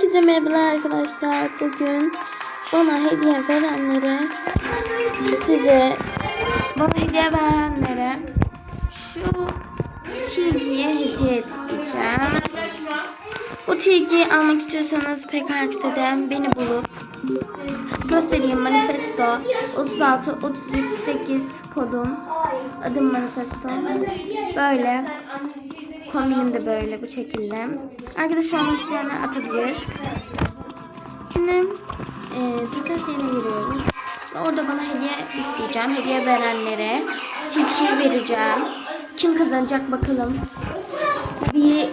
Herkese merhabalar arkadaşlar. Bugün bana hediye verenlere size bana hediye verenlere şu çizgiyi hediye edeceğim. Bu çizgiyi almak istiyorsanız PKX'de beni bulup göstereyim manifesto 36 33 8 kodum adım manifesto böyle kombinim de böyle bu şekilde arkadaş olmak isteyenler atabilir şimdi e, yerine giriyoruz orada bana hediye isteyeceğim hediye verenlere tilki vereceğim kim kazanacak bakalım bir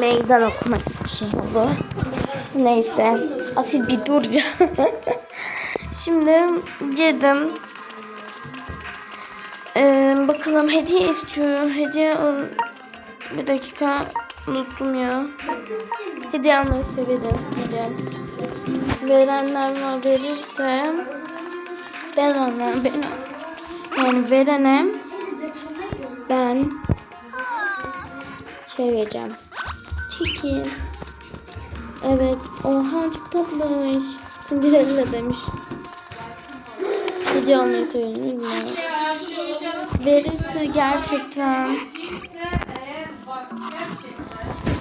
meydan okumak bir şey oldu neyse asil bir dur Şimdi girdim. Ee, bakalım hediye istiyorum. Hediye. Bir dakika unuttum ya. Hediye almayı severim. Hediye. Verenler var verirse ben almam. Ben, yani verene ben şey vereceğim. Tiki. Evet. Oha çok tatlıymış. Cinderella demiş. Hediye almayı mi? Verirse gerçekten.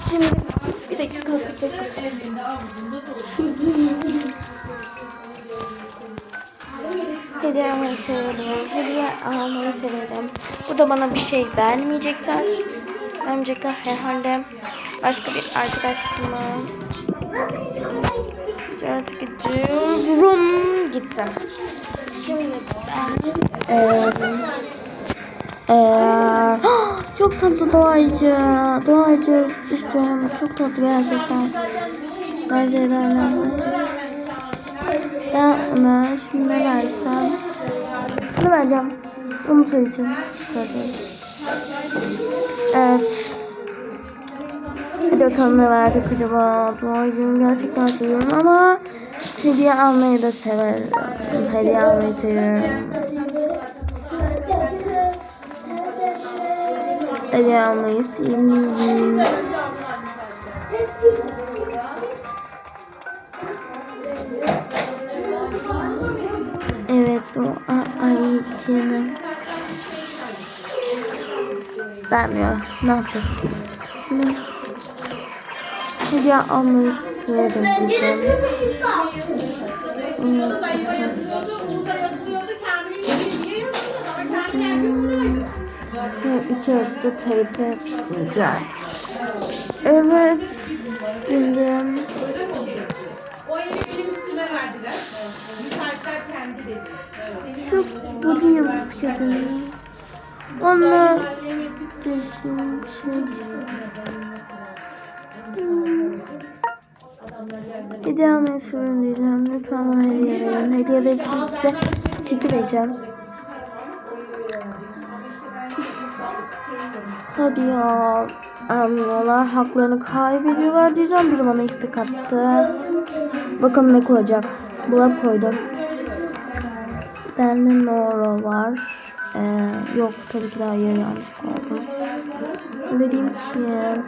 Şimdi bir dakika bir dakika. Hediye almayı severim. Hediye almayı severim. Burada bana bir şey vermeyecekler. Vermeyecekler herhalde. Başka bir arkadaşıma. Artık gidiyorum. Gittim. Şimdi ben eee çok tatlı doğayıcı. Doğayıcı istiyorum. Çok tatlı gerçekten. Gerçekten. Ben ona şimdi ne versem şunu vereceğim. Umut için. Evet. Hadi bakalım ne verecek acaba. Doğayıcıyım gerçekten seviyorum ama hediye almayı da severim. Hediye almayı seviyorum. Hediye almayı seviyorum. Evet o ayıcının vermiyor. Ne yapacağız? Şimdi hediye almayı söyledim diyeceğim. Hmm. Burada üstüme verdiler. Müteahhitler kendi dedi. şu bu yıldız kadını. Onu düşün. Hediye almayı sorun diyeceğim. Lütfen bana hediye verin. Hediye verirseniz size çeki. Hadi ya. Almıyorlar. Haklarını kaybediyorlar diyeceğim. Biri bana istek attı. Bakalım ne koyacak. Buna koydum. Bende Noro var. Ee, yok tabii ki daha yeri yanlış koydum. Ne vereyim ki?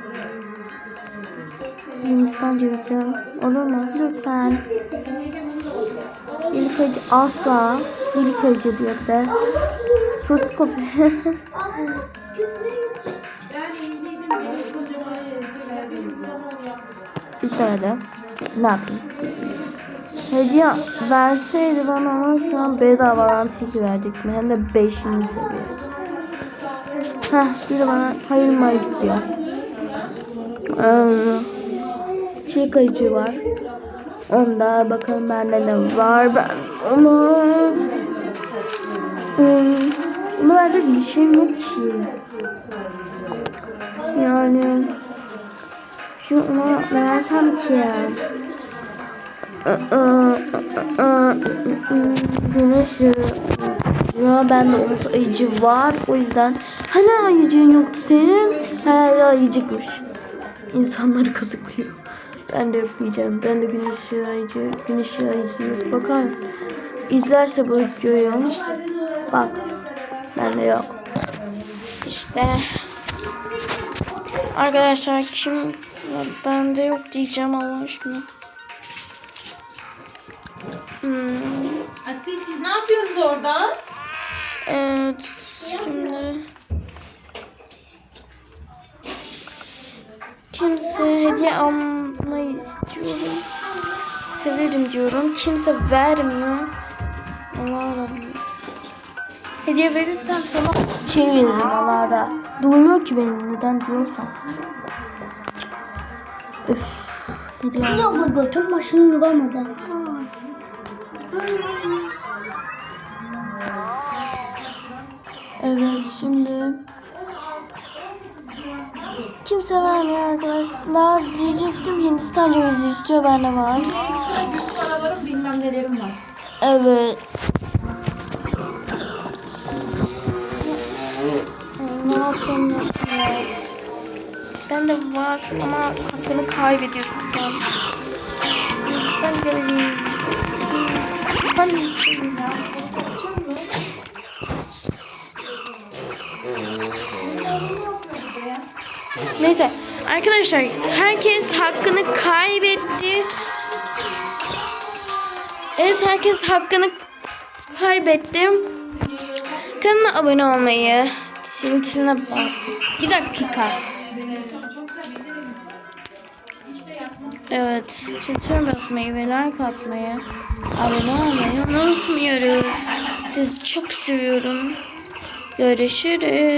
Hindistan cevizi. Olur mu? Lütfen. İlk acı asla. İlk acı diyor be. Sus kopi. İstemedi. Ne yapayım? Hediye verseydi bana ama şu an bedava antiki verdik mi? Hem de 5. seviye. Heh bir de bana hayır mayık diyor. Ee, çiğ kayıcı var. Onda bakalım bende ne var. Ben onu hmm, verecek bir şey yok ki. Yani şimdi ona ne versem ki? Güneş ya ben de umut ayıcı var o yüzden. Hani ayıcığın yoktu senin? Her ayıcıkmış. İnsanları kazıklıyor. Ben de yok ben de güneş ayıcı güneş ayıcı yok bakar izlerse bu videoyu bak bende yok. İşte. Arkadaşlar kim Ya bende yok diyeceğim Allah aşkına. Hmm. Asil siz ne yapıyorsunuz orada? Evet şimdi kimse hediye almayı istiyorum. Severim diyorum. Kimse vermiyor. Allah Rabbim. Hediye verirsem sana şey veririm Alara. Duymuyor ki beni neden diyorsan. Öf. Hediye al- Ama götüm başını yılamadı. Evet şimdi kimse vermiyor arkadaşlar diyecektim Hindistan cevizi istiyor bende var. Bilmem nelerim var. Evet. Ne yapayım ya? Bende var ama hakkını kaybediyorsun şu an. Hindistan cevizi. Hindistan cevizi. Neyse arkadaşlar herkes hakkını kaybetti. Evet herkes hakkını kaybetti. Kanala abone olmayı, ziltine bas. Bir dakika. Evet, ziltine basmayı ve like atmayı, abone olmayı unutmuyoruz. Sizi çok seviyorum. Görüşürüz.